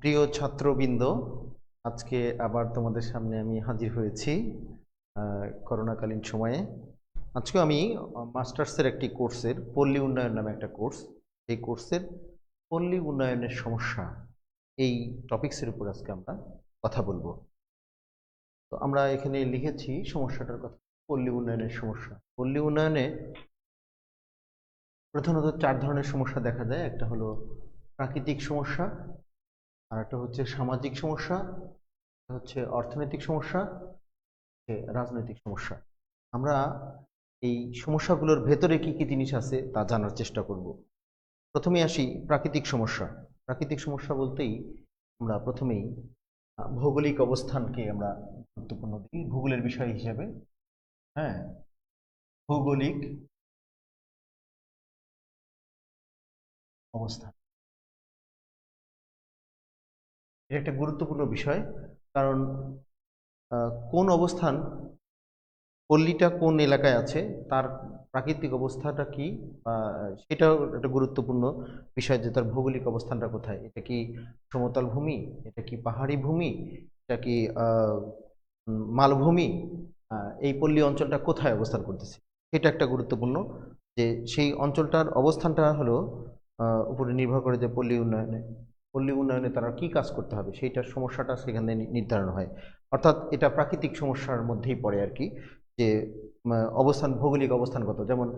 প্রিয় ছাত্রবৃন্দ, আজকে আবার তোমাদের সামনে আমি হাজির হয়েছি করোনাকালীন সময়ে। আজকে আমি মাস্টার্সের একটি কোর্সের, পল্লী উন্নয়ন নামে একটা কোর্স। এই কোর্সের পল্লী উন্নয়নের সমস্যা, এই টপিকসের উপর আজকে আমরা কথা বলব। তো আমরা এখানে লিখেছি সমস্যাটার কথা, পল্লী উন্নয়নের সমস্যা। পল্লী উন্নয়নে প্রধানত চার ধরনের সমস্যা দেখা যায়। একটা হলো প্রাকৃতিক সমস্যা আর একটা হচ্ছে সামাজিক সমস্যা হচ্ছে অর্থনৈতিক সমস্যা রাজনৈতিক সমস্যা। আমরা এই সমস্যাগুলোর ভেতরে কি কি জিনিস আছে তা জানার চেষ্টা করব। প্রথমে আসি প্রাকৃতিক সমস্যা। প্রাকৃতিক সমস্যা বলতেই আমরা প্রথমেই ভৌগোলিক অবস্থানকে আমরা গুরুত্বপূর্ণ দিই ভূগোলের বিষয় হিসেবে। হ্যাঁ? ভৌগোলিক অবস্থান। এটা একটা গুরুত্বপূর্ণ বিষয়। কারণ কোন অবস্থান পল্লীটা কোন এলাকায় আছে, তার প্রাকৃতিক অবস্থাটা কি সেটাও একটা গুরুত্বপূর্ণ বিষয় যে তার ভৌগোলিক অবস্থানটা কোথায়। এটা কি সমতল ভূমি? এটা কি পাহাড়ি ভূমি? এটা কি মালভূমি? এই পল্লী অঞ্চলটা কোথায় অবস্থান করতেছে? সেটা একটা গুরুত্বপূর্ণ যে সেই অঞ্চলটার অবস্থানটা হলো উপরে নির্ভর করে যে পল্লী উন্নয়নে। পল্লী উন্নয়নে তারা কি কাজ করতে হবে, সেইটার সমস্যাটা সেখানে নির্ধারণ হয়। অর্থাৎ এটা প্রাকৃতিক সমস্যার মধ্যেই পড়ে আর কি, যে অবস্থান, ভৌগোলিক অবস্থানগত। যেমন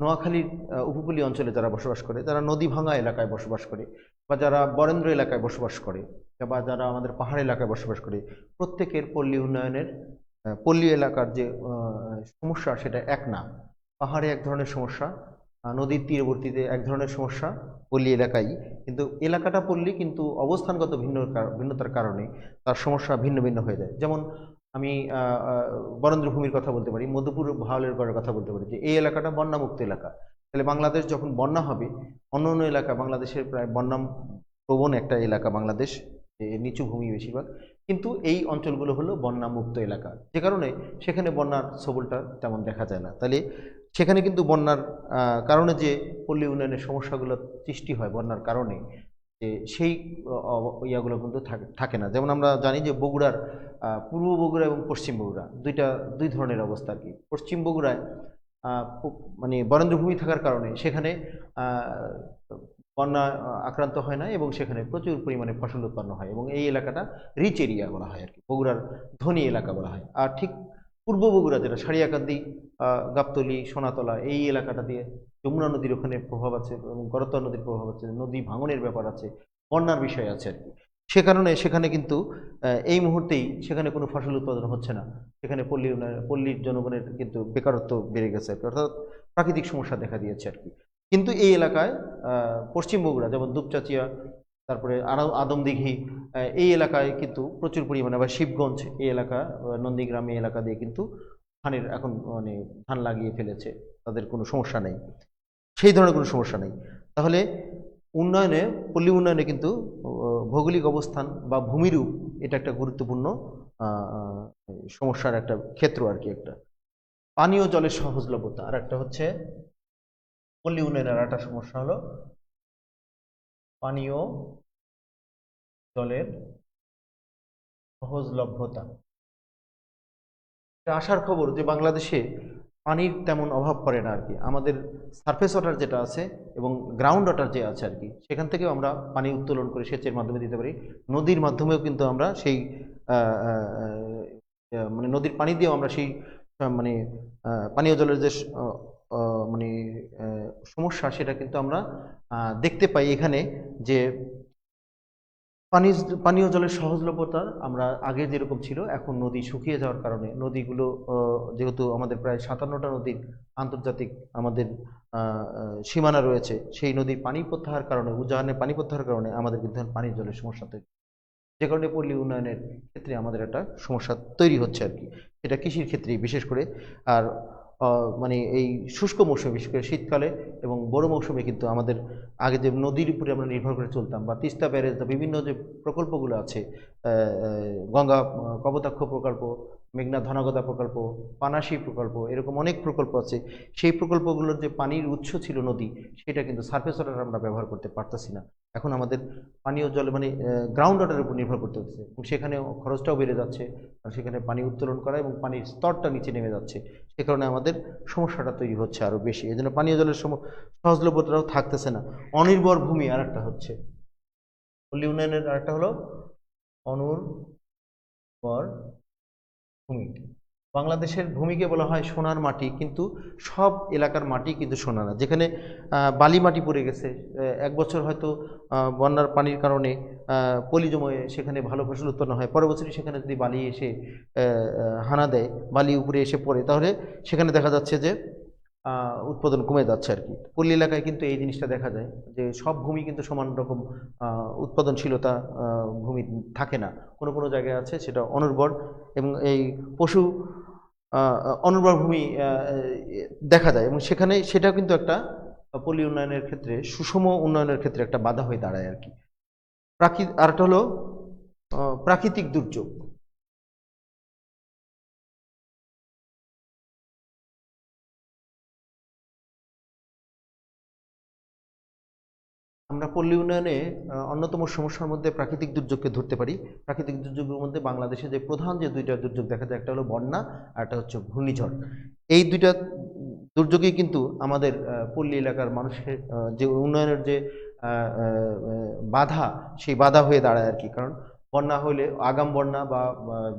নোয়াখালীর উপকূলীয় অঞ্চলে যারা বসবাস করে যারা নদী ভাঙা এলাকায় বসবাস করে, বা যারা বরেন্দ্র এলাকায় বসবাস করে, বা যারা আমাদের পাহাড় এলাকায় বসবাস করে, প্রত্যেকের পল্লী উন্নয়নের পল্লী এলাকার যে সমস্যা সেটা এক না। পাহাড়ে এক ধরনের সমস্যা নদীর তীরবর্তীতে এক ধরনের সমস্যা পল্লী এলাকায়। কিন্তু এলাকাটা পল্লী কিন্তু অবস্থানগত ভিন্ন ভিন্নতার কারণে তার সমস্যা ভিন্ন ভিন্ন হয়ে যায়। যেমন আমি আহ, আহ, বরেন্দ্র ভূমির কথা বলতে পারি মধুপুর ভাওলের গড়ের কথা বলতে পারি যে এই এলাকাটা বন্যামুক্ত এলাকা। তাহলে বাংলাদেশ যখন বন্যা হবে অন্য অন্য এলাকা বাংলাদেশের প্রায় বন্যা প্রবণ একটা এলাকা বাংলাদেশ নিচু ভূমি বেশিরভাগ। কিন্তু এই অঞ্চলগুলো হলো বন্যামুক্ত এলাকা। যে কারণে সেখানে বন্যার সবলটা তেমন দেখা যায় না। তাহলে সেখানে কিন্তু বন্যার কারণে যে পল্লী উন্নয়নের সমস্যাগুলো সৃষ্টি হয় বন্যার কারণে, যে সেই ইয়াগুলো কিন্তু থাকে- না। যেমন আমরা জানি যে বগুড়ার পূর্ব বগুড়া এবং পশ্চিম বগুড়া, দুইটা, দুই ধরনের অবস্থা আর কি। পশ্চিম বগুড়ায় মানে বরেন্দ্রভূমি থাকার কারণে সেখানে বন্যা আক্রান্ত হয় না এবং সেখানে প্রচুর পরিমাণে ফসল উৎপন্ন হয় এবং এই এলাকাটা রিচ এরিয়া বলা হয় আর কি, বগুড়ার ধনী এলাকা বলা হয়। আর ঠিক পূর্ব বগুড়া, যেটা সারিয়াকান্দি গাবতলী, সোনাতলা এই এলাকাটা দিয়ে যমুনা নদীর ওখানে প্রভাব আছে এবং করতোয়া নদীর প্রভাব আছে, নদী ভাঙনের ব্যাপার আছে, বন্যার বিষয় আছে আর কি সে কারণে সেখানে কিন্তু এই মুহূর্তেই সেখানে কোনো ফসল উৎপাদন হচ্ছে না। সেখানে পল্লী পল্লীর জনগণের কিন্তু বেকারত্ব বেড়ে গেছে আর কি অর্থাৎ প্রাকৃতিক সমস্যা দেখা দিয়েছে আর কি কিন্তু এই এলাকায় পশ্চিম বগুড়া যেমন দুপচাচিয়া, তারপরে আদমদিঘি এই এলাকায় কিন্তু প্রচুর পরিমাণে বা শিবগঞ্জ এই এলাকা নন্দীগ্রাম এই এলাকা দিয়ে কিন্তু ধানের এখন মানে ধান লাগিয়ে ফেলেছে, তাদের কোনো সমস্যা নেই। সেই ধরনের কোনো সমস্যা নেই। তাহলে উন্নয়নে, পল্লী উন্নয়নে কিন্তু ভৌগোলিক অবস্থান বা ভূমিরূপ এটা একটা গুরুত্বপূর্ণ সমস্যার একটা ক্ষেত্র আর কি একটা। পানীয় জলের সহজলভ্যতা, আর একটা হচ্ছে পল্লী উন্নয়নের আর একটা সমস্যা হলো পানীয় জলের সহজলভ্যতা। আসার খবর যে বাংলাদেশে পানির তেমন অভাব পড়ে না আর কি। আমাদের সারফেস ওয়াটার যেটা আছে এবং গ্রাউন্ড ওয়াটার যে আছে আর কি, সেখান থেকেও আমরা পানি উত্তোলন করে সেচের মাধ্যমে দিতে পারি। নদীর মাধ্যমেও কিন্তু আমরা সেই মানে নদীর পানি দিয়েও আমরা সেই মানে পানীয় জলের যে মানে সমস্যা সেটা কিন্তু আমরা দেখতে পাই এখানে যে পানি, পানীয় জলের সহজলভ্যতা আমরা আগে যেরকম ছিল, এখন নদী শুকিয়ে যাওয়ার কারণে নদীগুলো যেহেতু আমাদের প্রায় সাতান্নটা নদীর আন্তর্জাতিক আমাদের সীমানা রয়েছে, সেই নদীর পানি প্রত্যাহার কারণে উজানে পানি প্রত্যাহার কারণে আমাদের কিন্তু পানীয় জলের সমস্যা তৈরি যে কারণে পল্লী উন্নয়নের ক্ষেত্রে আমাদের একটা সমস্যা তৈরি হচ্ছে আর কি। সেটা কৃষির ক্ষেত্রে বিশেষ করে। আর মানে এই শুষ্ক মৌসুমে, বিশেষ করে শীতকালে এবং বড় মৌসুমে কিন্তু আমাদের আগে যে নদীর উপরে আমরা নির্ভর করে চলতাম বা তিস্তা, ব্যারেজ বা বিভিন্ন যে প্রকল্পগুলো আছে গঙ্গা কবতাক্ষ প্রকল্প, মেঘনা ধনাগতা প্রকল্প, পানাশি প্রকল্প, এরকম অনেক প্রকল্প আছে। সেই প্রকল্পগুলোর যে পানির উৎস ছিল নদী, সেটা কিন্তু সার্ফেস ওয়াটার আমরা ব্যবহার করতে পারতেছি না। এখন আমাদের পানীয় জলে মানে গ্রাউন্ড ওয়াটারের উপর নির্ভর করতে হচ্ছে। সেখানে খরচটাও বেড়ে যাচ্ছে। সেখানে পানি উত্তোলন করা এবং পানির স্তরটা নিচে নেমে যাচ্ছে। সে কারণে আমাদের সমস্যাটা তৈরি হচ্ছে আরও বেশি। এই জন্য পানীয় জলের সম সহজলভ্যতাও থাকতেছে না। অনির্ভর ভূমি আর একটা হচ্ছে। পল্লী উন্নয়নের আরেকটা হলো অনুর্বর ভূমি। বাংলাদেশের ভূমিকে বলা হয় সোনার মাটি, কিন্তু সব এলাকার মাটি কিন্তু সোনা না। যেখানে বালি মাটি পড়ে গেছে এক বছর হয়তো বন্যার পানির কারণে পলি জময়ে সেখানে ভালো ফসল উৎপন্ন হয়। পরের বছরই সেখানে যদি বালি এসে হানা দেয়, বালি উপরে এসে পড়ে, তাহলে সেখানে দেখা যাচ্ছে যে উৎপাদন কমে যাচ্ছে আর কি। পল্লী এলাকায় কিন্তু এই জিনিসটা দেখা যায় যে, সব ভূমি কিন্তু সমান রকম উৎপাদনশীলতা ভূমি থাকে না। কোনো কোনো জায়গায় আছে, সেটা অনুর্বর এবং এই পশু অনুর্বর ভূমি দেখা যায় এবং সেখানে সেটা কিন্তু একটা পল্লী উন্নয়নের ক্ষেত্রে, সুষম উন্নয়নের ক্ষেত্রে একটা বাধা হয়ে দাঁড়ায় আর কি। প্রাকৃত আরেকটা হলো প্রাকৃতিক দুর্যোগ। আমরা পল্লী উন্নয়নে অন্যতম সমস্যার মধ্যে প্রাকৃতিক দুর্যোগকে ধরতে পারি। প্রাকৃতিক দুর্যোগের মধ্যে বাংলাদেশে যে প্রধান যে দুইটা দুর্যোগ দেখা যায়, একটা হলো বন্যা আর একটা হচ্ছে ঘূর্ণিঝড়। এই দুইটা দুর্যোগই কিন্তু আমাদের পল্লী এলাকার মানুষের যে উন্নয়নের যে বাধা, সেই বাধা হয়ে দাঁড়ায় আর কি। কারণ বন্যা হলে, আগাম বন্যা বা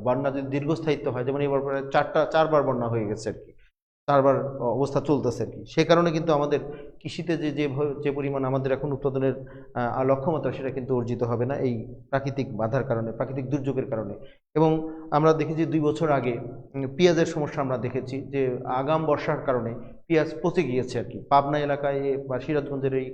বন্যা যদি দীর্ঘস্থায়িত্ব হয়, যেমন এবার চারটা, চারবার বন্যা হয়ে গেছে আর কি। চারবার অবস্থা চলতেছে আর কি। সে কারণে কিন্তু আমাদের কৃষিতে যে যে যে পরিমাণ আমাদের এখন উৎপাদনের লক্ষ্যমাত্রা সেটা কিন্তু অর্জিত হবে না এই প্রাকৃতিক বাধার কারণে, প্রাকৃতিক দুর্যোগের কারণে। এবং আমরা দেখেছি দুই বছর আগে পেঁয়াজের সমস্যা আমরা দেখেছি যে, আগাম বর্ষার কারণে পেঁয়াজ পচে গিয়েছে আর কি। পাবনা এলাকায় বা সিরাজগঞ্জের এই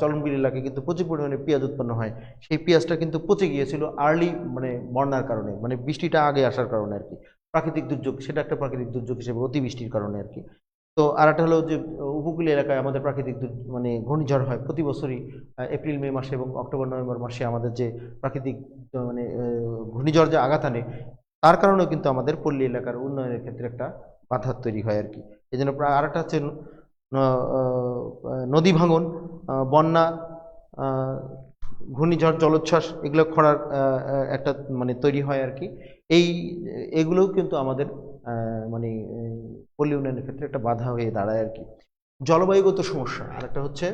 চলনবিল এলাকায় কিন্তু প্রচুর পরিমাণে পেঁয়াজ উৎপন্ন হয়। সেই পেঁয়াজটা কিন্তু পচে গিয়েছিল আর্লি মানে বন্যার কারণে মানে বৃষ্টিটা আগে আসার কারণে আর কি। প্রাকৃতিক দুর্যোগ, সেটা একটা প্রাকৃতিক দুর্যোগ হিসেবে অতিবৃষ্টির কারণে আর কি। তো আর একটা হলো যে, উপকূলীয় এলাকায় আমাদের প্রাকৃতিক মানে ঘূর্ণিঝড় হয় প্রতি বছরই এপ্রিল, মে মাসে এবং অক্টোবর, নভেম্বর মাসে আমাদের যে প্রাকৃতিক মানে ঘূর্ণিঝড় যে আঘাত আনে, তার কারণেও কিন্তু আমাদের পল্লী এলাকার উন্নয়নের ক্ষেত্রে একটা বাধা তৈরি হয় আর কি। এই জন্য আর একটা হচ্ছে নদী ভাঙন বন্যা ঘূর্ণিঝড়, জলোচ্ছ্বাস, এগুলো খরার একটা মানে তৈরি হয় আর কি। এই, এগুলোও কিন্তু আমাদের মানে পল্লী উন্নয়নের ক্ষেত্রে একটা বাধা হয়ে দাঁড়ায় আর কি। জলবায়ুগত সমস্যা আর একটা হচ্ছে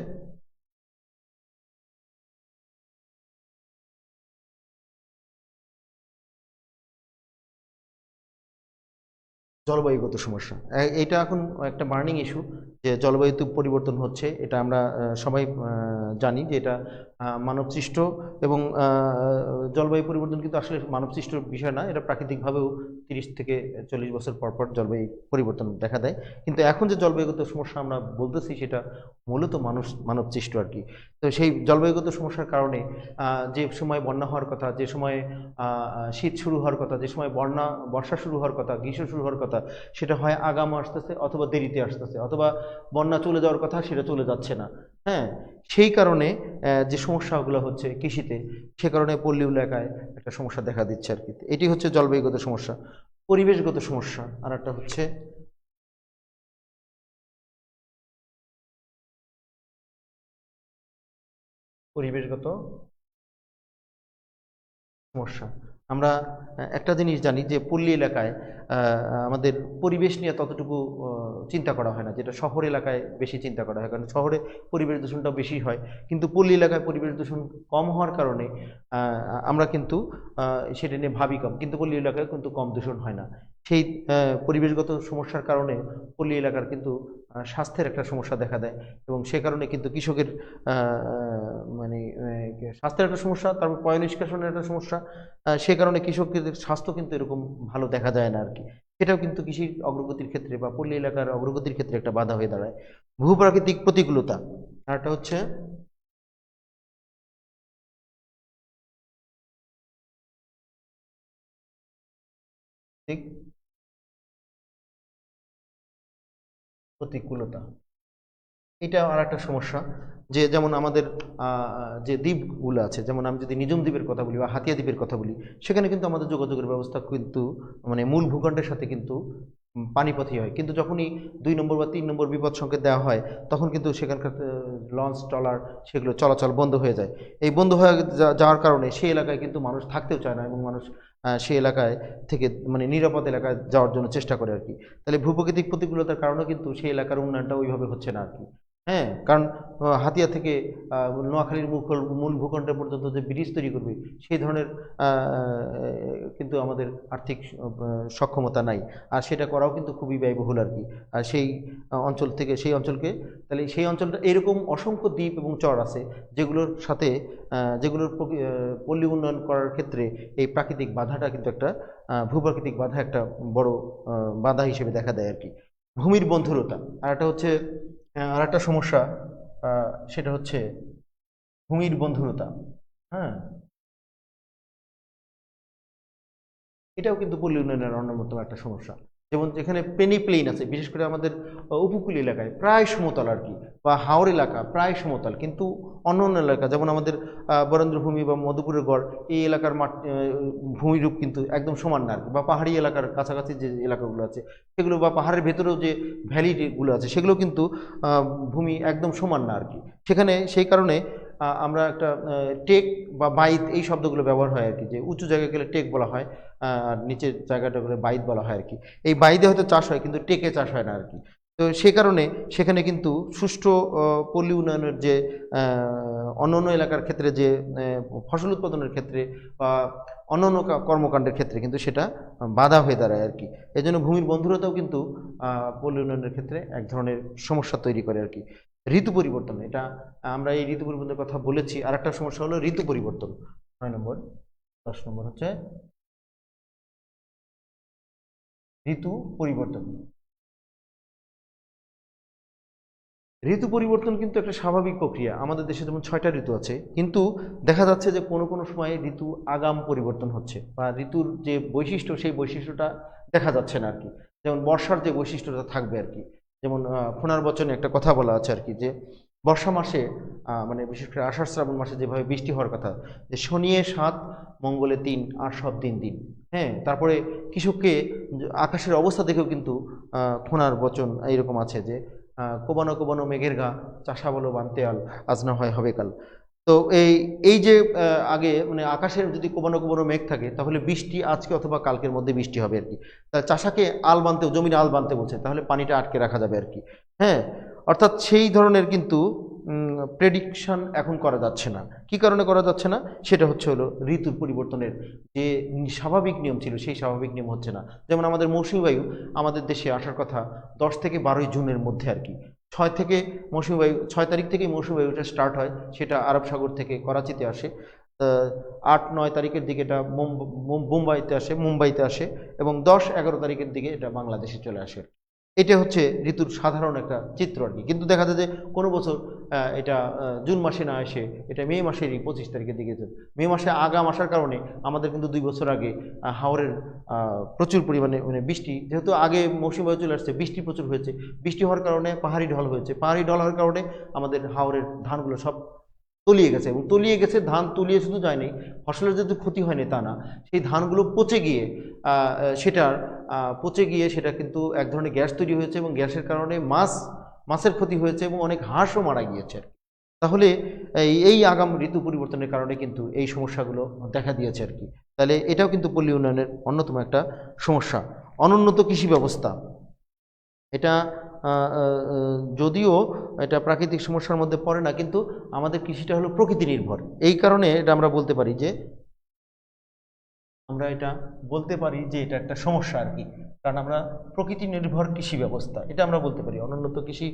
জলবায়ুগত সমস্যা। এটা এখন একটা বার্নিং ইস্যু যে জলবায়ুতে পরিবর্তন হচ্ছে, এটা আমরা সবাই জানি যে এটা মানবসৃষ্ট এবং জলবায়ু পরিবর্তন কিন্তু আসলে মানবসৃষ্ট বিষয় না, এটা প্রাকৃতিকভাবেও তিরিশ থেকে চল্লিশ বছর পর পর জলবায়ু পরিবর্তন দেখা দেয়। কিন্তু এখন যে জলবায়ুগত সমস্যা আমরা বলতেছি সেটা মূলত মানুষ, মানবসৃষ্ট আর কি। তো সেই জলবায়ুগত সমস্যার কারণে যে সময় বন্যা হওয়ার কথা, যে সময় শীত শুরু হওয়ার কথা, যে সময় বন্যা, বর্ষা শুরু হওয়ার কথা, গ্রীষ্ম শুরু হওয়ার কথা, সেটা হয় আগাম আসতেছে অথবা দেরিতে আসতেছে, অথবা বন্যা চলে যাওয়ার কথা সেটা চলে যাচ্ছে না। হ্যাঁ? সেই কারণে যে সমস্যাগুলো হচ্ছে কৃষিতে, সে কারণে পল্লী এলাকায় একটা সমস্যা দেখা দিচ্ছে আর কি এটি হচ্ছে জলবায়ুগত সমস্যা, পরিবেশগত সমস্যা, আর একটা হচ্ছে পরিবেশগত সমস্যা। আমরা একটা জিনিস জানি যে পল্লী এলাকায় আমাদের পরিবেশ নিয়ে ততটুকু চিন্তা করা হয় না। যেটা শহর এলাকায় বেশি চিন্তা করা হয়। কারণ শহরে পরিবেশ দূষণটা বেশি হয়। কিন্তু পল্লী এলাকায় পরিবেশ দূষণ কম হওয়ার কারণে আমরা কিন্তু সেটা নিয়ে ভাবি কম। কিন্তু পল্লী এলাকায় কিন্তু কম দূষণ হয় না। সেই পরিবেশগত সমস্যার কারণে পল্লী এলাকার কিন্তু স্বাস্থ্যের একটা সমস্যা দেখা দেয় এবং সে কারণে কিন্তু কৃষকের মানে স্বাস্থ্যের একটা সমস্যা, তারপর পয় নিষ্কাশনের একটা সমস্যা সে কারণে কৃষকদের স্বাস্থ্য কিন্তু এরকম ভালো দেখা যায় না আর কি। সেটাও কিন্তু কৃষির অগ্রগতির ক্ষেত্রে বা পল্লী এলাকার অগ্রগতির ক্ষেত্রে একটা বাধা হয়ে দাঁড়ায়। ভূপ্রাকৃতিক প্রতিকূলতা আর একটা হচ্ছে ঠিক? প্রতিকূলতা। এটা আর একটা সমস্যা যে যেমন আমাদের যে দ্বীপগুলো আছে, যেমন আমি যদি নিজম দ্বীপের কথা বলি বা হাতিয়া দ্বীপের কথা বলি, সেখানে কিন্তু আমাদের যোগাযোগের ব্যবস্থা কিন্তু মানে মূল ভূখণ্ডের সাথে কিন্তু পানিপথই হয়। কিন্তু যখনই দুই নম্বর বা তিন নম্বর বিপদ সংকেত দেওয়া হয়, তখন কিন্তু সেখানকার লঞ্চ, ট্রলার সেগুলো চলাচল বন্ধ হয়ে যায়। এই বন্ধ হয়ে যাওয়ার কারণে সেই এলাকায় কিন্তু মানুষ থাকতেও চায় না এবং মানুষ সেই এলাকায় থেকে মানে নিরাপদ এলাকায় যাওয়ার জন্য চেষ্টা করে আর কি। তাহলে ভূপ্রকৃতিক প্রতিকূলতার কারণে কিন্তু সেই এলাকার উন্নয়নটা ওইভাবে হচ্ছে না আর কি। হ্যাঁ কারণ হাতিয়া থেকে নোয়াখালীর মুখল মূল ভূখণ্ড পর্যন্ত যে ব্রিজ তৈরি করবে, সেই ধরনের কিন্তু আমাদের আর্থিক সক্ষমতা নাই। আর সেটা করাও কিন্তু খুবই ব্যয়বহুল আর কি। আর সেই অঞ্চল থেকে, সেই অঞ্চলকে, তাহলে সেই অঞ্চলটা, এরকম অসংখ্য দ্বীপ এবং চর আছে, যেগুলোর সাথে যেগুলোর পল্লী উন্নয়ন করার ক্ষেত্রে এই প্রাকৃতিক বাধাটা কিন্তু একটা ভূপ্রাকৃতিক বাধা একটা বড় বাধা হিসেবে দেখা দেয় আর কি। ভূমির বন্ধুরতা, আর একটা হচ্ছে আর একটা সমস্যা সেটা হচ্ছে ভূমির বন্ধুরতা হ্যাঁ? এটাও কিন্তু পল্লী উন্নয়নের অন্যতম একটা সমস্যা। যেমন যেখানে পেনি প্লেন আছে, বিশেষ করে আমাদের উপকূল এলাকায়, প্রায় সমতল আর কি, বা হাওড় এলাকা, প্রায় সমতল, কিন্তু অন্য অন্য এলাকা, যেমন আমাদের বরেন্দ্রভূমি বা মধুপুরের গড়, এই এলাকার মাঠ ভূমিরূপ কিন্তু একদম সমান না আর কি, বা পাহাড়ি এলাকার কাছাকাছি যে এলাকাগুলো আছে, সেগুলো বা পাহাড়ের ভেতরেও যে ভ্যালিগুলো আছে, সেগুলো কিন্তু ভূমি একদম সমান না আর কি, সেখানে সেই কারণে আমরা একটা টেক বা বাইত এই শব্দগুলো ব্যবহার হয় আর কি যে উঁচু জায়গায় গেলে টেক বলা হয় আর নিচের জায়গাটা করে বাইত বলা হয় আর কি এই বাইদে হয়তো চাষ হয়, কিন্তু টেকে চাষ হয় না আর কি তো সে কারণে সেখানে কিন্তু সুষ্ঠু পল্লী উন্নয়নের যে অন্যান্য এলাকার ক্ষেত্রে যে ফসল উৎপাদনের ক্ষেত্রে বা অন্যান্য কর্মকাণ্ডের ক্ষেত্রে কিন্তু সেটা বাধা হয়ে দাঁড়ায় আর কি এই জন্য ভূমির বন্ধুরতাও কিন্তু পল্লী উন্নয়নের ক্ষেত্রে এক ধরনের সমস্যা তৈরি করে আর কি ঋতু পরিবর্তন। এটা আমরা এই ঋতু পরিবর্তনের কথা বলেছি। আর একটা সমস্যা হলো ঋতু পরিবর্তন। নয় নম্বর, দশ নম্বর হচ্ছে ঋতু পরিবর্তন। ঋতু পরিবর্তন কিন্তু একটা স্বাভাবিক প্রক্রিয়া। আমাদের দেশে যেমন ছয়টা ঋতু আছে, কিন্তু দেখা যাচ্ছে যে কোনো কোনো সময়ে ঋতু আগাম পরিবর্তন হচ্ছে বা ঋতুর যে বৈশিষ্ট্য, সেই বৈশিষ্ট্যটা দেখা যাচ্ছে না আর কি। যেমন বর্ষার যে বৈশিষ্ট্যটা থাকবে আর কি। যেমন ফোনার বচনে একটা কথা বলা আছে আর কি যে, বর্ষা মাসে মানে বিশেষ করে আষাঢ় শ্রাবণ মাসে যেভাবে বৃষ্টি হওয়ার কথা, যে শনিয়ে সাত, মঙ্গলে তিন, আর সব দিন দিন। হ্যাঁ তারপরে কৃষককে আকাশের অবস্থা দেখেও কিন্তু খোনার বচন এইরকম আছে যে কোবানো কোবানো মেঘের গা চাষা বলো বানতে আল, আজ না হয় হবে কাল। তো এই এই যে আগে মানে আকাশের যদি কোবানো কোবানো মেঘ থাকে, তাহলে বৃষ্টি আজকে অথবা কালকের মধ্যে বৃষ্টি হবে আর কি। তা চাষাকে আল বানতে, জমির আল বানতে বলছে, তাহলে পানিটা আটকে রাখা যাবে আর কি। হ্যাঁ অর্থাৎ সেই ধরনের কিন্তু প্রেডিকশন এখন করা যাচ্ছে না। কি কারণে করা যাচ্ছে না? সেটা হচ্ছে হলো ঋতুর পরিবর্তনের যে স্বাভাবিক নিয়ম ছিল, সেই স্বাভাবিক নিয়ম হচ্ছে না। যেমন আমাদের মৌসুমী বায়ু আমাদের দেশে আসার কথা দশ থেকে বারোই জুনের মধ্যে আর কি। ছয় থেকে মৌসুমি বায়ু, ছয় তারিখ থেকেই মৌসুমি বায়ুটা স্টার্ট হয়, সেটা আরব সাগর থেকে করাচিতে আসে। আট, নয় তারিখের দিকে এটা মুম্বাইতে আসে মুম্বাইতে আসে এবং দশ, এগারো তারিখের দিকে এটা বাংলাদেশে চলে আসে। এটা হচ্ছে ঋতুর সাধারণ একটা চিত্র আর কি। কিন্তু দেখা যায় যে কোনো বছর এটা জুন মাসে না এসে এটা মে মাসেরই পঁচিশ তারিখের দিকে। মে মাসে আগাম আসার কারণে আমাদের কিন্তু দুই বছর আগে আহ, হাওরের প্রচুর পরিমাণে মানে বৃষ্টি যেহেতু আগে মৌসুমী বায়ু চলে আসছে বৃষ্টি প্রচুর হয়েছে। বৃষ্টি হওয়ার কারণে পাহাড়ি ঢল হয়েছে। পাহাড়ি ঢল হওয়ার কারণে আমাদের হাওরের ধানগুলো সব তলিয়ে গেছে এবং তলিয়ে গেছে ধান তলিয়ে শুধু যায়নি ফসলের যদি ক্ষতি হয়নি তা না সেই ধানগুলো পচে গিয়ে সেটার পচে গিয়ে সেটা কিন্তু এক ধরনের গ্যাস তৈরি হয়েছে এবং গ্যাসের কারণে মাছ, মাছের ক্ষতি হয়েছে এবং অনেক হাঁসও মারা গিয়েছে। তাহলে এই এই আগাম ঋতু পরিবর্তনের কারণে কিন্তু এই সমস্যাগুলো দেখা দিয়েছে আর কি। তাহলে এটাও কিন্তু পল্লী উন্নয়নের অন্যতম একটা সমস্যা। অনুন্নত কৃষি ব্যবস্থা। এটা যদিও এটা প্রাকৃতিক সমস্যার মধ্যে পড়ে না, কিন্তু আমাদের কৃষিটা হলো প্রকৃতি নির্ভর। এই কারণে এটা আমরা বলতে পারি যে আমরা এটা বলতে পারি যে এটা একটা সমস্যা আর কি। কারণ আমরা প্রকৃতি নির্ভর কৃষি ব্যবস্থা, এটা আমরা বলতে পারি। অনুন্নত কৃষি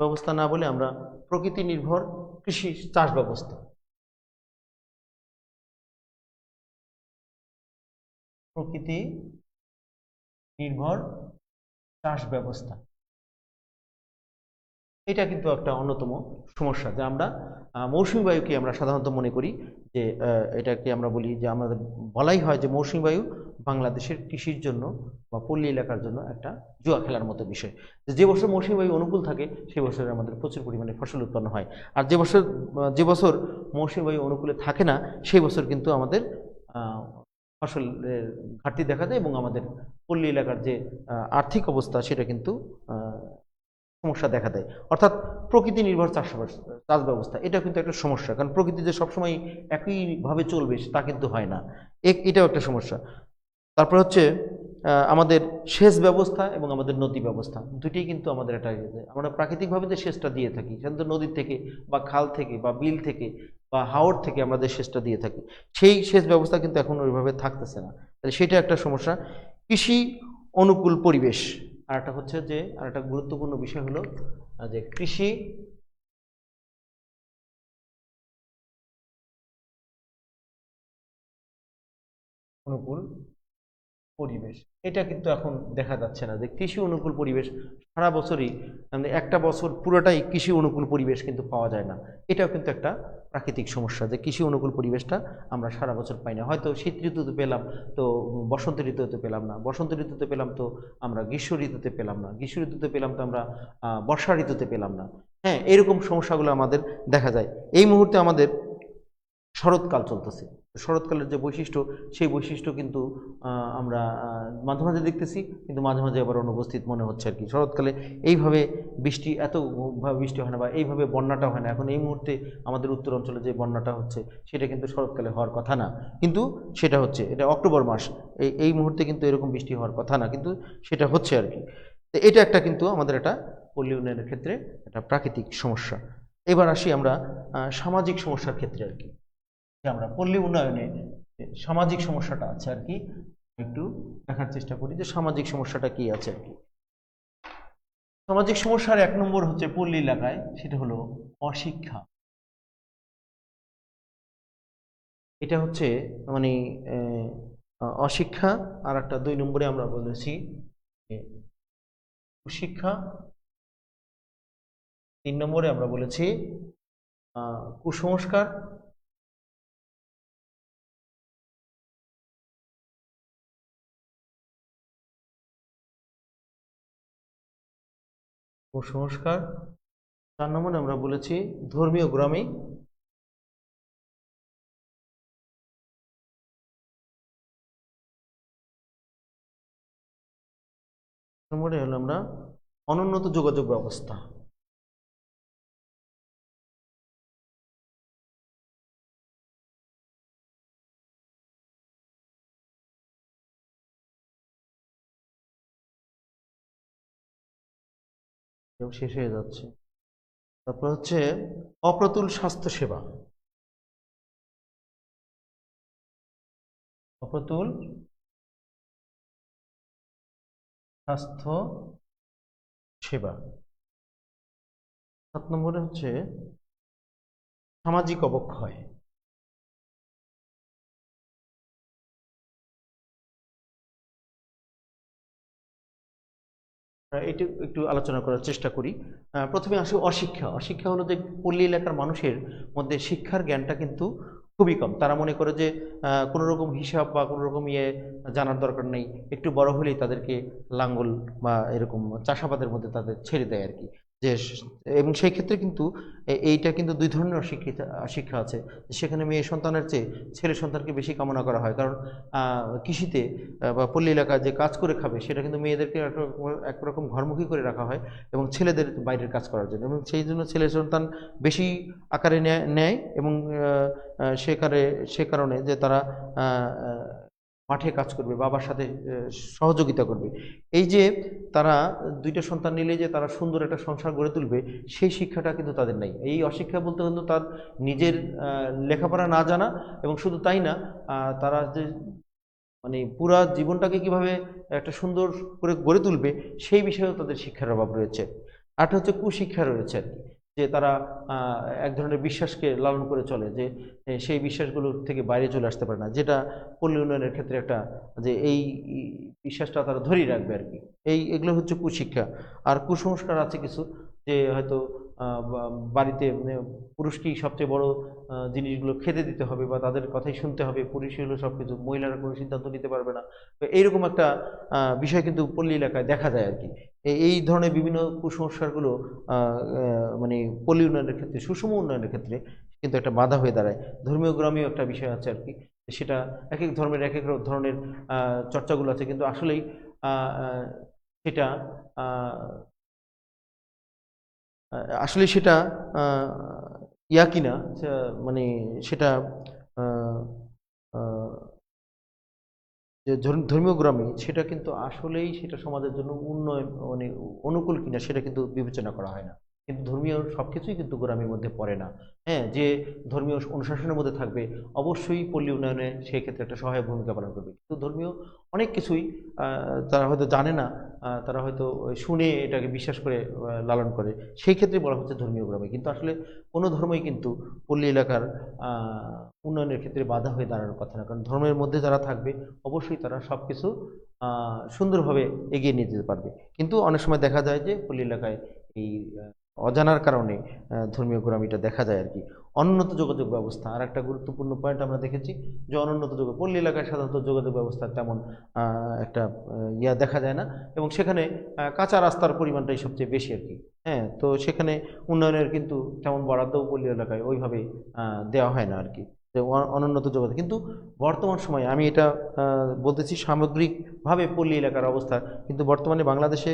ব্যবস্থা না বলে আমরা প্রকৃতি নির্ভর কৃষি চাষ ব্যবস্থা। প্রকৃতি নির্ভর চাষ ব্যবস্থা। এটা কিন্তু একটা অন্যতম সমস্যা যে আমরা মৌসুমী বায়ুকে আমরা সাধারণত মনে করি যে এটাকে আমরা বলি যে আমাদের বলাই হয় যে মৌসুমী বায়ু বাংলাদেশের কৃষির জন্য বা পল্লী এলাকার জন্য একটা জুয়া খেলার মতো বিষয়। যে বছর মৌসুমী বায়ু অনুকূল থাকে, সেই বছরে আমাদের প্রচুর পরিমাণে ফসল উৎপন্ন হয়। আর যে বছর যে বছর মৌসুমী বায়ু অনুকূলে থাকে না, সেই বছর কিন্তু আমাদের ফসলের ঘাটতি দেখা যায় এবং আমাদের পল্লী এলাকার যে আর্থিক অবস্থা, সেটা কিন্তু সমস্যা দেখা দেয়। অর্থাৎ প্রকৃতি নির্ভর চাষাবাস চাষ ব্যবস্থা এটা কিন্তু একটা সমস্যা। কারণ প্রকৃতি যে সবসময় একইভাবে চলবে, তা কিন্তু হয় না। এটাও একটা সমস্যা। তারপর হচ্ছে আমাদের সেচ ব্যবস্থা এবং আমাদের নদী ব্যবস্থা দুটোই কিন্তু আমাদের একটা ইয়েতে। আমরা প্রাকৃতিকভাবে যে সেচটা দিয়ে থাকি, সেটা নদীর থেকে বা খাল থেকে বা বিল থেকে বা হাওড় থেকে আমরা যে সেচটা দিয়ে থাকি, সেই সেচ ব্যবস্থা কিন্তু এখন ওইভাবে থাকতেছে না। তাহলে সেটা একটা সমস্যা। কৃষি অনুকূল পরিবেশ আর একটা হচ্ছে যে আর একটা গুরুত্বপূর্ণ বিষয় হলো যে কৃষি অনুকূল পরিবেশ। এটা কিন্তু এখন দেখা যাচ্ছে না যে কৃষি অনুকূল পরিবেশ সারা বছরই মানে একটা বছর পুরোটাই কৃষি অনুকূল পরিবেশ কিন্তু পাওয়া যায় না। এটাও কিন্তু একটা প্রাকৃতিক সমস্যা যে কৃষি অনুকূল পরিবেশটা আমরা সারা বছর পাই না। হয়তো শীত ঋতুতে পেলাম তো বসন্ত ঋতুতে পেলাম না, বসন্ত ঋতুতে পেলাম তো আমরা গ্রীষ্ম ঋতুতে পেলাম না, গ্রীষ্ম ঋতুতে পেলাম তো আমরা বর্ষা ঋতুতে পেলাম না। হ্যাঁ এরকম সমস্যাগুলো আমাদের দেখা যায়। এই মুহূর্তে আমাদের শরৎকাল চলতেছে। শরৎকালের যে বৈশিষ্ট্য, সেই বৈশিষ্ট্য কিন্তু আমরা মাঝে মাঝে দেখতেছি, কিন্তু মাঝে মাঝে আবার অনুপস্থিত মনে হচ্ছে আর কি। শরৎকালে এইভাবে বৃষ্টি এতভাবে বৃষ্টি হয় না বা এইভাবে বন্যাটা হয় না। এখন এই মুহূর্তে আমাদের উত্তর অঞ্চলে যে বন্যাটা হচ্ছে, সেটা কিন্তু শরৎকালে হওয়ার কথা না। কিন্তু সেটা হচ্ছে, এটা অক্টোবর মাস, এই এই মুহূর্তে কিন্তু এরকম বৃষ্টি হওয়ার কথা না, কিন্তু সেটা হচ্ছে আর কি। তো এটা একটা কিন্তু আমাদের একটা পল্লী উন্নয়নের ক্ষেত্রে একটা প্রাকৃতিক সমস্যা। এবার আসি আমরা সামাজিক সমস্যার ক্ষেত্রে আর কি। আমরা পল্লী উন্নয়নে সামাজিক সমস্যাটা আছে আর কি, একটু দেখার চেষ্টা করি যে সামাজিক সমস্যাটা কি আছে আর কি। সামাজিক সমস্যার এক নম্বর হচ্ছে পল্লী এলাকায়, সেটা হলো অশিক্ষা। এটা হচ্ছে মানে অশিক্ষা, আর একটা দুই নম্বরে আমরা বলেছি কুশিক্ষা। তিন নম্বরে আমরা বলেছি কুসংস্কার। কুসংস্কার চার নম্বরে আমরা বলেছি ধর্মীয় গ্রামে নম্বরে হলো আমরা অনুন্নত যোগাযোগ ব্যবস্থা। এবং শেষ হয়ে যাচ্ছে। তারপর হচ্ছে অপ্রতুল স্বাস্থ্য সেবা। অপ্রতুল স্বাস্থ্য সেবা। সাত নম্বরে হচ্ছে সামাজিক অবক্ষয়। এটি একটু আলোচনা করার চেষ্টা করি। প্রথমে আসি অশিক্ষা। অশিক্ষা হলো যে পল্লী এলাকার মানুষের মধ্যে শিক্ষার জ্ঞানটা কিন্তু খুবই কম। তারা মনে করে যে কোনো রকম হিসাব বা কোনো রকম ইয়ে জানার দরকার নেই। একটু বড় হলেই তাদেরকে লাঙ্গল বা এরকম চাষাবাদের মধ্যে তাদের ছেড়ে দেয় আর কি। যে এবং সেই ক্ষেত্রে কিন্তু এইটা কিন্তু দুই ধরনের অশিক্ষিত, শিক্ষা আছে। সেখানে মেয়ে সন্তানের চেয়ে ছেলে সন্তানকে বেশি কামনা করা হয়। কারণ কৃষিতে বা পল্লী এলাকায় যে কাজ করে খাবে, সেটা কিন্তু মেয়েদেরকে একরকম- ঘরমুখী করে রাখা হয় এবং ছেলেদের বাইরের কাজ করার জন্য। এবং সেই জন্য ছেলে সন্তান বেশি আকারে নেয় এবং সে কারে, সে কারণে যে তারা মাঠে কাজ করবে, বাবার সাথে সহযোগিতা করবে। এই যে তারা দুইটা সন্তান নিলে যে তারা সুন্দর একটা সংসার গড়ে তুলবে, সেই শিক্ষাটা কিন্তু তাদের নাই। এই অশিক্ষা বলতে কিন্তু তার নিজের লেখাপড়া না জানা এবং শুধু তাই না তারা যে মানে পুরা জীবনটাকে কীভাবে একটা সুন্দর করে গড়ে তুলবে, সেই বিষয়েও তাদের শিক্ষার অভাব রয়েছে। আরটা হচ্ছে কুশিক্ষা রয়েছে। আর কি যে তারা এক ধরনের বিশ্বাসকে লালন করে চলে যে সেই বিশ্বাসগুলো থেকে বাইরে চলে আসতে পারে না, যেটা পল্লী উন্নয়নের ক্ষেত্রে একটা, যে এই বিশ্বাসটা তারা ধরেই রাখবে আর কি। এই, এগুলো হচ্ছে কুশিক্ষা। আর কুসংস্কার আছে কিছু, যে হয়তো বাড়িতে মানে পুরুষকেই সবচেয়ে বড় জিনিসগুলো খেতে দিতে হবে বা তাদের কথাই শুনতে হবে। পুরুষই হলো সব কিছু মহিলারা কোনো সিদ্ধান্ত নিতে পারবে না। তো এইরকম একটা বিষয় কিন্তু পল্লী এলাকায় দেখা যায় আর কি এই- ধরনের বিভিন্ন কুসংস্কারগুলো মানে পল্লী উন্নয়নের ক্ষেত্রে, সুষম উন্নয়নের ক্ষেত্রে কিন্তু একটা বাধা হয়ে দাঁড়ায়। ধর্মীয় গ্রামীয় একটা বিষয় আছে আর কি সেটা এক এক ধর্মের এক এক ধরনের চর্চাগুলো আছে। কিন্তু আসলেই সেটা আসলে সেটা ইয়া কিনা মানে সেটা যে ধর্মীয় গ্রামে সেটা কিন্তু আসলেই সেটা সমাজের জন্য উন্নয়ন মানে অনুকূল কিনা সেটা কিন্তু বিবেচনা করা হয় না। কিন্তু ধর্মীয় সব কিছুই কিন্তু গ্রামের মধ্যে পড়ে না। হ্যাঁ যে ধর্মীয় অনুশাসনের মধ্যে থাকবে, অবশ্যই পল্লী উন্নয়নে সেই ক্ষেত্রে একটা সহায়ক ভূমিকা পালন করবে। কিন্তু ধর্মীয় অনেক কিছুই তারা হয়তো জানে না তারা হয়তো শুনে এটাকে বিশ্বাস করে লালন করে। সেই ক্ষেত্রে বলা হচ্ছে ধর্মীয় গ্রামে কিন্তু আসলে কোনো ধর্মই কিন্তু পল্লী এলাকার উন্নয়নের ক্ষেত্রে বাধা হয়ে দাঁড়ানোর কথা না। কারণ ধর্মের মধ্যে যারা থাকবে, অবশ্যই তারা সব কিছু সুন্দরভাবে এগিয়ে নিয়ে যেতে পারবে। কিন্তু অনেক সময় দেখা যায় যে পল্লী এলাকায় এই অজানার কারণে ধর্মীয় গোড়ামিটা দেখা যায় আর কি অনুন্নত যোগাযোগ ব্যবস্থা আর একটা গুরুত্বপূর্ণ পয়েন্ট আমরা দেখেছি যে অনুন্নত যোগ পল্লী এলাকায় সাধারণত যোগাযোগ ব্যবস্থা তেমন একটা ইয়া দেখা যায় না। এবং সেখানে কাঁচা রাস্তার পরিমাণটাই সবচেয়ে বেশি আর কি হ্যাঁ তো সেখানে উন্নয়নের কিন্তু তেমন বরাদ্দ পল্লী এলাকায় ওইভাবে দেওয়া হয় না আর কি যে অনুন্নত যোগাযোগ কিন্তু বর্তমান সময়ে আমি এটা বলতেছি সামগ্রিকভাবে পল্লী এলাকার অবস্থা। কিন্তু বর্তমানে বাংলাদেশে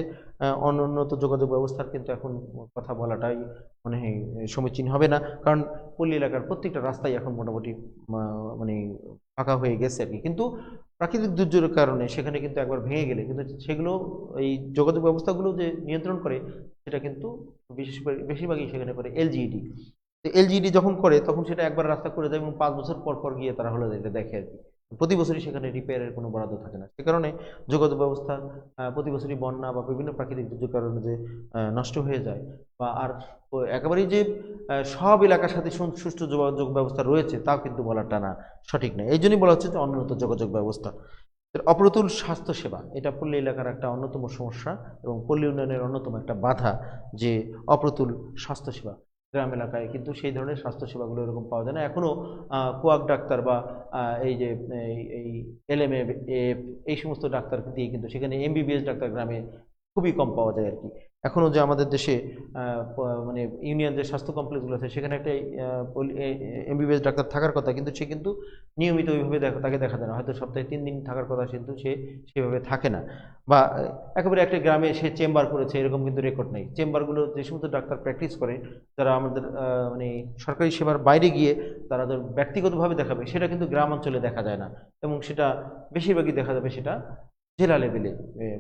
অনুন্নত যোগাযোগ ব্যবস্থার কিন্তু এখন কথা বলাটাই মনে সমীচীন হবে না। কারণ পল্লী এলাকার প্রত্যেকটা রাস্তাই এখন মোটামুটি মানে ফাঁকা হয়ে গেছে আর কি। কিন্তু প্রাকৃতিক দুর্যোগের কারণে সেখানে কিন্তু একবার ভেঙে গেলে কিন্তু সেগুলো, এই যোগাযোগ ব্যবস্থাগুলো যে নিয়ন্ত্রণ করে, সেটা কিন্তু বিশেষ বেশিরভাগই সেখানে করে এলজিইডি এলজিইডি যখন করে, তখন সেটা একবার রাস্তা করে দেয় এবং পাঁচ বছর পর পর গিয়ে তারা হলে এটা দেখে আর কি। প্রতি বছরই সেখানে রিপেয়ারের কোনো বরাদ্দ থাকে না। সে কারণে যোগাযোগ ব্যবস্থা প্রতি বছরই বন্যা বা বিভিন্ন প্রাকৃতিক দুর্যোগের কারণে যে নষ্ট হয়ে যায় বা আর একেবারেই যে সব এলাকার সাথে সুষ্ঠু যোগাযোগ ব্যবস্থা রয়েছে, তাও কিন্তু বলাটা না, সঠিক নয় এই জন্যই বলা হচ্ছে যে অনুন্নত যোগাযোগ ব্যবস্থা। অপ্রতুল স্বাস্থ্যসেবা, এটা পল্লী এলাকার একটা অন্যতম সমস্যা এবং পল্লী উন্নয়নের অন্যতম একটা বাধা যে, অপ্রতুল স্বাস্থ্যসেবা। গ্রাম এলাকায়। কিন্তু সেই ধরনের স্বাস্থ্যসেবাগুলো এরকম পাওয়া যায় না। এখনও কোয়াক ডাক্তার বা এই যে, এই- এই এ এই সমস্ত ডাক্তার দিয়ে কিন্তু সেখানে এমবিবিএস ডাক্তার গ্রামে খুবই কম পাওয়া যায় আর কি। এখনও যে আমাদের দেশে মানে ইউনিয়ন যে স্বাস্থ্য কমপ্লেক্সগুলো আছে, সেখানে একটা এমবিবিএস ডাক্তার থাকার কথা, কিন্তু সে কিন্তু নিয়মিত ওইভাবে দেখা, তাকে দেখা যায় না। হয়তো সপ্তাহে তিন দিন থাকার কথা, কিন্তু সে সেভাবে থাকে না। বা একেবারে একটা গ্রামে সে চেম্বার করেছে, এরকম কিন্তু রেকর্ড নেই। চেম্বারগুলো যে সমস্ত ডাক্তার প্র্যাকটিস করে, যারা আমাদের মানে সরকারি সেবার বাইরে গিয়ে তারা ব্যক্তিগতভাবে দেখাবে, সেটা কিন্তু গ্রাম অঞ্চলে দেখা যায় না। এবং সেটা বেশিরভাগই দেখা যাবে সেটা জেলা লেভেলে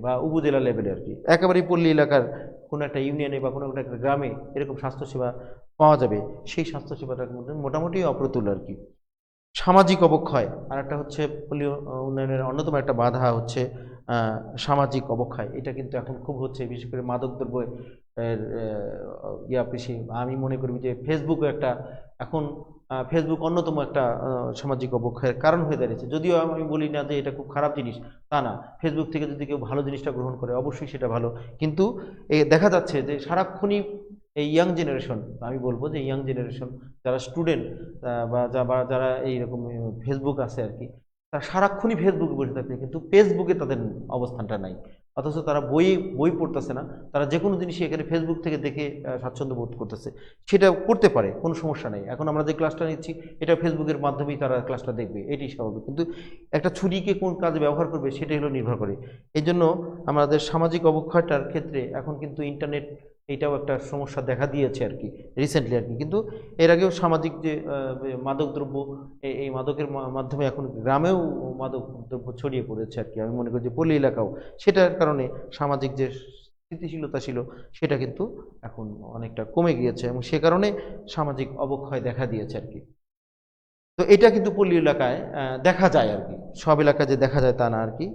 বা উপজেলা লেভেলে আর কি। একেবারেই পল্লী এলাকার কোনো একটা ইউনিয়নে বা কোনো একটা গ্রামে এরকম স্বাস্থ্যসেবা পাওয়া যাবে, সেই স্বাস্থ্যসেবাটার মধ্যে মোটামুটি অপ্রতুল আর কি। সামাজিক অবক্ষয় আর একটা হচ্ছে পল্লী উন্নয়নের অন্যতম একটা বাধা হচ্ছে সামাজিক অবক্ষয়। এটা কিন্তু এখন খুব হচ্ছে, বিশেষ করে মাদকদ্রব্য ইয়া বেশি আমি মনে করি যে ফেসবুকও একটা, এখন ফেসবুক অন্যতম একটা সামাজিক অবক্ষয়ের কারণ হয়ে দাঁড়িয়েছে। যদিও আমি বলি না যে এটা খুব খারাপ জিনিস, তা না। ফেসবুক থেকে যদি কেউ ভালো জিনিসটা গ্রহণ করে, অবশ্যই সেটা ভালো। কিন্তু, এ, দেখা যাচ্ছে যে সারাক্ষণই এই ইয়াং জেনারেশন আমি বলব যে ইয়াং জেনারেশন যারা স্টুডেন্ট বা যারা এইরকম ফেসবুক আছে আর কি তারা সারাক্ষণই ফেসবুকে বসে থাকে কিন্তু ফেসবুকে তাদের অবস্থানটা নাই। অথচ তারা বই বই পড়তেছে না, তারা যে কোনো জিনিসই এখানে ফেসবুক থেকে দেখে স্বাচ্ছন্দ্য বোধ করতেছে। সেটা করতে পারে, কোনো সমস্যা নেই। এখন আমরা যে ক্লাসটা নিচ্ছি, এটা ফেসবুকের মাধ্যমেই তারা ক্লাসটা দেখবে এটি স্বাভাবিক। কিন্তু একটা ছুরিকে কোন কাজে ব্যবহার করবে, সেটাই হলো নির্ভর করে। এই জন্য আমাদের সামাজিক অবক্ষয়টার ক্ষেত্রে এখন কিন্তু ইন্টারনেট এইটাও একটা সমস্যা দেখা দিয়েছে আর কি রিসেন্টলি আর কি। কিন্তু এর আগেও সামাজিক যে মাদক দ্রব্য এই মাদকের মাধ্যমে এখন গ্রামেও মাদক দ্রব্য ছড়িয়ে পড়েছে আর কি। আমি মনে করি যে পল্লী এলাকাও, সেটার কারণে সামাজিক যে স্থিতিশীলতা ছিল, সেটা কিন্তু এখন অনেকটা কমে গিয়েছে এবং সে কারণে সামাজিক অবক্ষয় দেখা দিয়েছে আর কি। তো এটা কিন্তু পল্লী এলাকায় দেখা যায় আর কি। সব এলাকায় যে দেখা যায় তা না আর কি।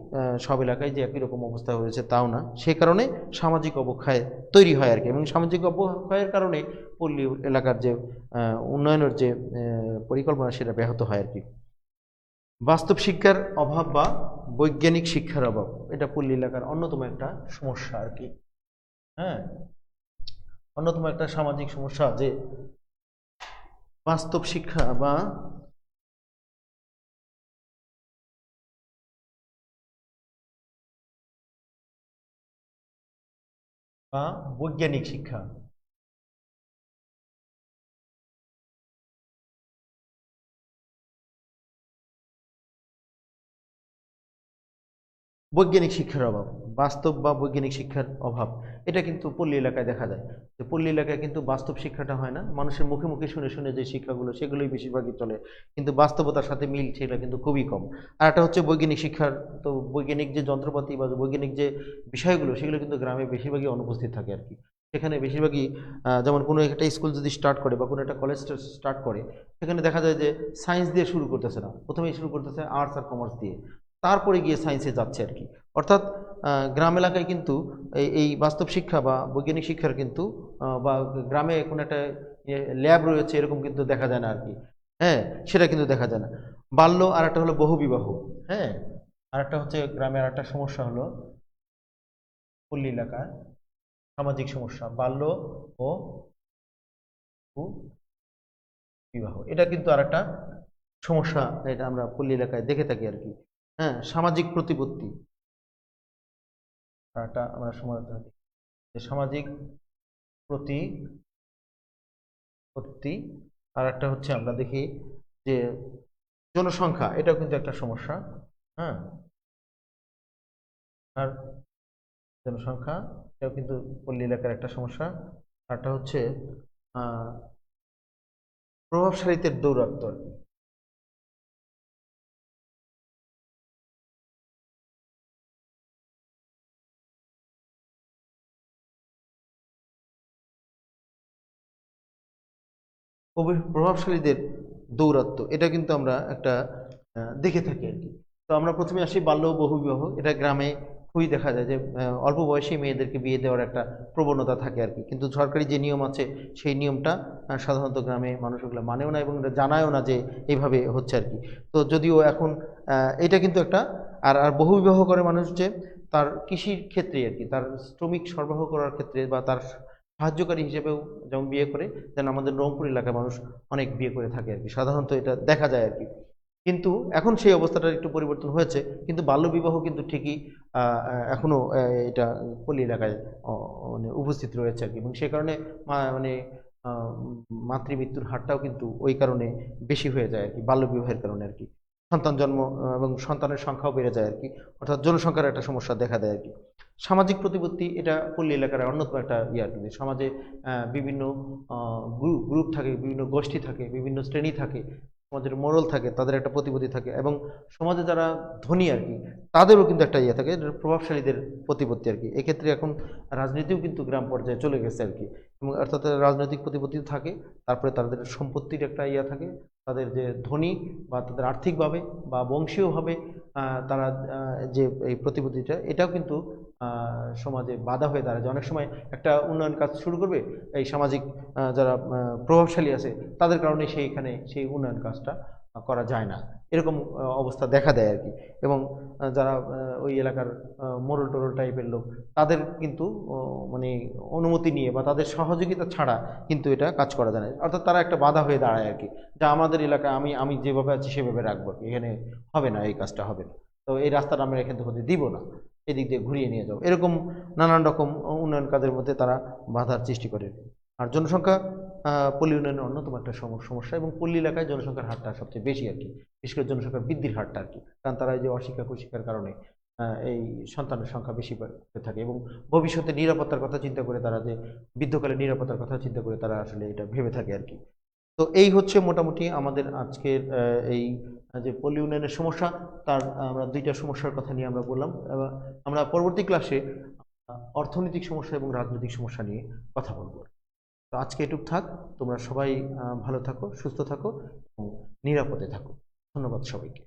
সব এলাকায় যে একই রকম অবস্থা হয়েছে তাও না। সেই কারণে সামাজিক অবক্ষয় তৈরি হয় আর কি। এবং সামাজিক অবক্ষয়ের কারণে পল্লী এলাকার যে উন্নয়নের যে পরিকল্পনা সেটা ব্যাহত হয় আর কি। বাস্তব শিক্ষার অভাব বা বৈজ্ঞানিক শিক্ষার অভাব, এটা পল্লী এলাকার অন্যতম একটা সমস্যা আর কি। হ্যাঁ? অন্যতম একটা সামাজিক সমস্যা যে বাস্তব শিক্ষা বা বা বৈজ্ঞানিক শিক্ষা বৈজ্ঞানিক শিক্ষার অভাব, বাস্তব বা বৈজ্ঞানিক শিক্ষার অভাব, এটা কিন্তু পল্লী এলাকায় দেখা যায়। যে পল্লী এলাকায় কিন্তু বাস্তব শিক্ষাটা হয় না। মানুষের মুখে মুখে শুনে শুনে যে শিক্ষাগুলো, সেগুলোই বেশিরভাগই চলে। কিন্তু বাস্তবতার সাথে মিল সেটা কিন্তু খুবই কম। আর একটা হচ্ছে বৈজ্ঞানিক শিক্ষার, তো বৈজ্ঞানিক যে যন্ত্রপাতি বা বৈজ্ঞানিক যে বিষয়গুলো, সেগুলো কিন্তু গ্রামে বেশিরভাগই অনুপস্থিত থাকে আর কি। সেখানে বেশিরভাগই যেমন কোনো একটা স্কুল যদি স্টার্ট করে বা কোনো একটা কলেজ স্টার্ট করে, সেখানে দেখা যায় যে সায়েন্স দিয়ে শুরু করতেছে না। প্রথমেই শুরু করতেছে আর্টস আর কমার্স দিয়ে। তারপরে গিয়ে সায়েন্সে যাচ্ছে আর কি। অর্থাৎ গ্রাম এলাকায় কিন্তু এই বাস্তব শিক্ষা বা বৈজ্ঞানিক শিক্ষার কিন্তু বা গ্রামে কোনো একটা ল্যাব রয়েছে এরকম কিন্তু দেখা যায় না আর কি। হ্যাঁ সেটা কিন্তু দেখা যায় না। বাল্য আর একটা হলো বহুবিবাহ। হ্যাঁ আর একটা হচ্ছে গ্রামের আর একটা সমস্যা হলো পল্লী এলাকায় সামাজিক সমস্যা, বাল্য ও বিবাহ এটা কিন্তু আর একটা সমস্যা, এটা আমরা পল্লী এলাকায় দেখে থাকি আর কি। হ্যাঁ সামাজিক প্রতিপত্তি। একটা আমরা সমাধান যে সামাজিক প্রতিপত্তি আর একটা হচ্ছে আমরা দেখি যে জনসংখ্যা, এটাও কিন্তু একটা সমস্যা হ্যাঁ। আর জনসংখ্যা, এটাও কিন্তু পল্লী এলাকার একটা সমস্যা। আরটা হচ্ছে প্রভাবশালীদের দৌরাত্ম আর কি। প্রভাবশালীদের দৌরাত্ম্য, এটা কিন্তু আমরা একটা দেখে থাকি আর কি। তো আমরা প্রথমে আসি বাল্য বহুবিবাহ। এটা গ্রামে খুবই দেখা যায় যে অল্প বয়সী মেয়েদেরকে বিয়ে দেওয়ার একটা প্রবণতা থাকে আর কি। কিন্তু সরকারি যে নিয়ম আছে, সেই নিয়মটা সাধারণত গ্রামে মানুষ ওগুলো মানেও না এবং জানায়ও না যে এইভাবে হচ্ছে আর কি। তো যদিও এখন এটা কিন্তু একটা, আর আর বহুবিবাহ করে মানুষ যে তার কৃষির ক্ষেত্রে আর কি, তার শ্রমিক সরবরাহ করার ক্ষেত্রে বা তার সাহায্যকারী হিসেবেও যেমন বিয়ে করে যেন আমাদের রংপুর এলাকার মানুষ অনেক বিয়ে করে থাকে আর কি। সাধারণত এটা দেখা যায় আর কি। কিন্তু এখন সেই অবস্থাটার একটু পরিবর্তন হয়েছে কিন্তু বাল্যবিবাহ কিন্তু ঠিকই আহ, আহ, এখনও আহ, এটা পল্লী এলাকায় মানে উপস্থিত রয়েছে আর কি। এবং সে কারণে মানে মাতৃমৃত্যুর হারটাও কিন্তু ওই কারণে বেশি হয়ে যায় আর কি বাল্যবিবাহের কারণে আর কি। সন্তান জন্ম এবং সন্তানের সংখ্যাও বেড়ে যায় আর কি অর্থাৎ জনসংখ্যার একটা সমস্যা দেখা দেয় আর কি সামাজিক প্রতিপত্তি, এটা পল্লী এলাকার অন্যতম একটা ইয়ে আর কি সমাজে বিভিন্ন গ্রুপ গ্রুপ থাকে, বিভিন্ন গোষ্ঠী থাকে, বিভিন্ন শ্রেণি থাকে সমাজের মোড়ল থাকে, তাদের একটা প্রতিপত্তি থাকে এবং সমাজে যারা ধনী আর কি, তাদেরও কিন্তু একটা ইয়ে থাকে প্রভাবশালীদের প্রতিপত্তি আর কি। এক্ষেত্রে এখন রাজনীতিও কিন্তু গ্রাম পর্যায়ে চলে গেছে আর কি। এবং অর্থাৎ রাজনৈতিক প্রতিপত্তি থাকে, তারপরে তাদের সম্পত্তির একটা ইয়া থাকে, তাদের যে ধনী বা তাদের আর্থিকভাবে বা বংশীয়ভাবে তারা যে এই প্রতিপত্তিটা, এটাও কিন্তু সমাজে বাধা হয়ে দাঁড়ায়। অনেক সময় একটা উন্নয়ন কাজ শুরু করবে, এই সামাজিক যারা প্রভাবশালী আছে, তাদের কারণে সেইখানে সেই উন্নয়ন কাজটা করা যায় না। এরকম অবস্থা দেখা দেয় আর কি। এবং যারা ওই এলাকার মোরল টোরল টাইপের লোক, তাদের কিন্তু মানে অনুমতি নিয়ে বা তাদের সহযোগিতা ছাড়া কিন্তু এটা কাজ করা যায় না। অর্থাৎ তারা একটা বাধা হয়ে দাঁড়ায় আর কি, যা আমাদের এলাকায় আমি আমি যেভাবে আছি সেভাবে রাখব এখানে হবে না, এই কাজটা হবে না। তো এই রাস্তাটা আমরা এখান থেকে দিব না। এদিক দিয়ে ঘুরিয়ে নিয়ে যাও। এরকম নানান রকম উন্নয়ন কাজের মধ্যে তারা বাধার সৃষ্টি করে। আর জনসংখ্যা পল্লী উন্নয়নের অন্যতম একটা সম- সমস্যা এবং পল্লী এলাকায় জনসংখ্যার হারটা সবচেয়ে বেশি আর কি। বিশেষ করে জনসংখ্যার বৃদ্ধির হারটা আর কি। কারণ তারা এই যে অশিক্ষা, কুশিক্ষার কারণে এই সন্তানের সংখ্যা বেশি হয়ে থাকে এবং ভবিষ্যতে নিরাপত্তার কথা চিন্তা করে তারা যে, বৃদ্ধকালে নিরাপত্তার কথা চিন্তা করে তারা আসলে এটা ভেবে থাকে আর কি। তো এই হচ্ছে মোটামুটি আমাদের আজকের এই যে পল্লী উন্নয়নের সমস্যা, তার আমরা দুইটা সমস্যার কথা নিয়ে আমরা বললাম। আমরা পরবর্তী ক্লাসে অর্থনৈতিক সমস্যা এবং রাজনৈতিক সমস্যা নিয়ে কথা বলব। তো আজকে এটুক থাক। তোমরা সবাই ভালো থাকো, সুস্থ থাকো এবং নিরাপদে থাকো। ধন্যবাদ সবাইকে।